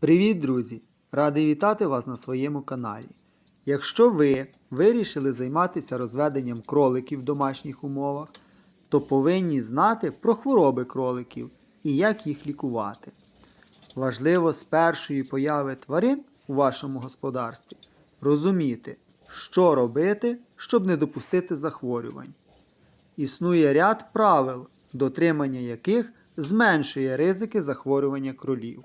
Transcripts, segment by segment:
Привіт, друзі! Радий вітати вас на своєму каналі. Якщо ви вирішили займатися розведенням кроликів в домашніх умовах, то повинні знати про хвороби кроликів і як їх лікувати. Важливо з першої появи тварин у вашому господарстві розуміти, що робити, щоб не допустити захворювань. Існує ряд правил, дотримання яких зменшує ризики захворювання кролів.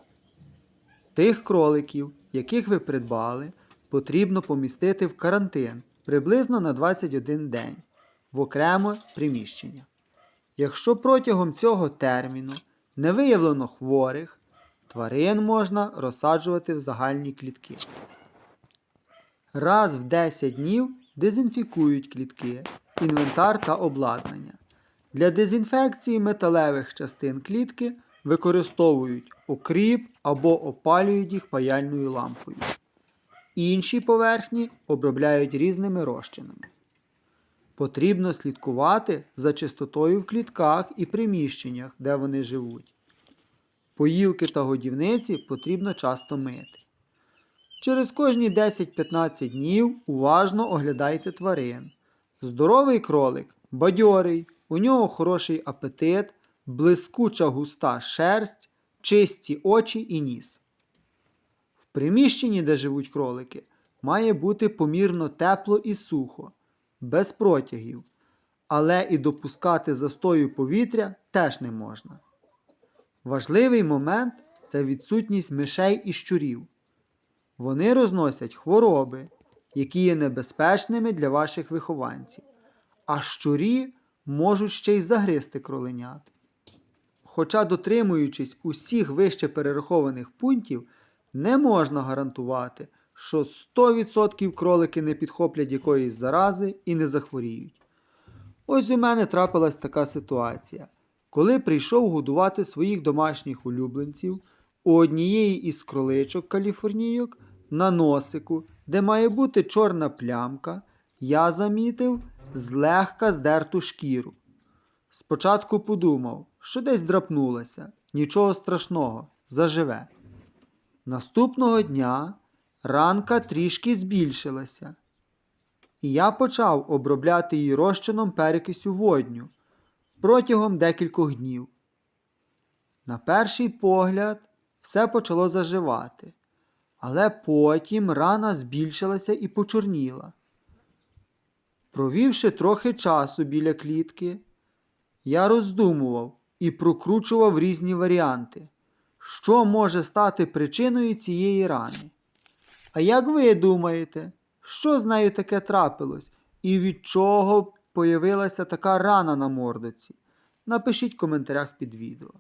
Тих кроликів, яких ви придбали, потрібно помістити в карантин приблизно на 21 день в окреме приміщення. Якщо протягом цього терміну не виявлено хворих, тварин можна розсаджувати в загальні клітки. Раз в 10 днів дезінфікують клітки, інвентар та обладнання. Для дезінфекції металевих частин клітки використовують окріп або опалюють їх паяльною лампою. Інші поверхні обробляють різними розчинами. Потрібно слідкувати за чистотою в клітках і приміщеннях, де вони живуть. Поїлки та годівниці потрібно часто мити. Через кожні 10-15 днів уважно оглядайте тварин. Здоровий кролик бадьорий, у нього хороший апетит, блискуча густа шерсть, чисті очі і ніс. В приміщенні, де живуть кролики, має бути помірно тепло і сухо, без протягів, але і допускати застою повітря теж не можна. Важливий момент це відсутність мишей і щурів. Вони розносять хвороби, які є небезпечними для ваших вихованців, а щурі можуть ще й загризти кроленят. Хоча, дотримуючись усіх вище перерахованих пунктів, не можна гарантувати, що 100% кролики не підхоплять якоїсь зарази і не захворіють. Ось у мене трапилась така ситуація. Коли прийшов годувати своїх домашніх улюбленців, у однієї із кроличок каліфорнійок на носику, де має бути чорна плямка, я замітив злегка здерту шкіру. Спочатку подумав, що десь драпнулася, нічого страшного, заживе. Наступного дня ранка трішки збільшилася, і я почав обробляти її розчином перекисю водню протягом декількох днів. На перший погляд, все почало заживати, але потім рана збільшилася і почорніла. Провівши трохи часу біля клітки, я роздумував і прокручував різні варіанти, що може стати причиною цієї рани. А як ви думаєте, що з нею таке трапилось і від чого появилася така рана на мордоці? Напишіть в коментарях під відео.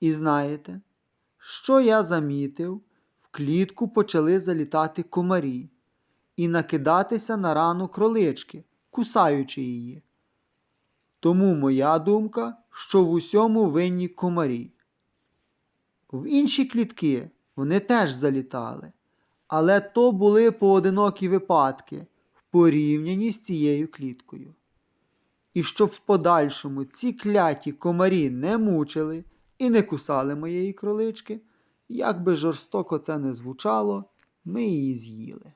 І знаєте, що я замітив, в клітку почали залітати комарі і накидатися на рану кролички, кусаючи її. Тому моя думка, що в усьому винні комарі. В інші клітки вони теж залітали, але то були поодинокі випадки в порівнянні з цією кліткою. І щоб в подальшому ці кляті комарі не мучили і не кусали моєї кролички, як би жорстоко це не звучало, ми її з'їли.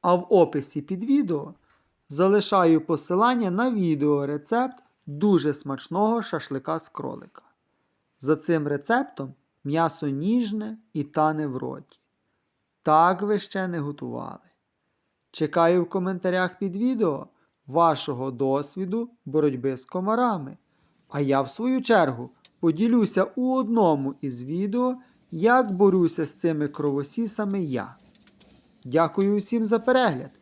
А в описі під відео залишаю посилання на відеорецепт дуже смачного шашлика з кролика. За цим рецептом м'ясо ніжне і тане в роті. Так ви ще не готували. Чекаю в коментарях під відео вашого досвіду боротьби з комарами. А я, в свою чергу, поділюся у одному із відео, як борюся з цими кровосісами я. Дякую усім за перегляд.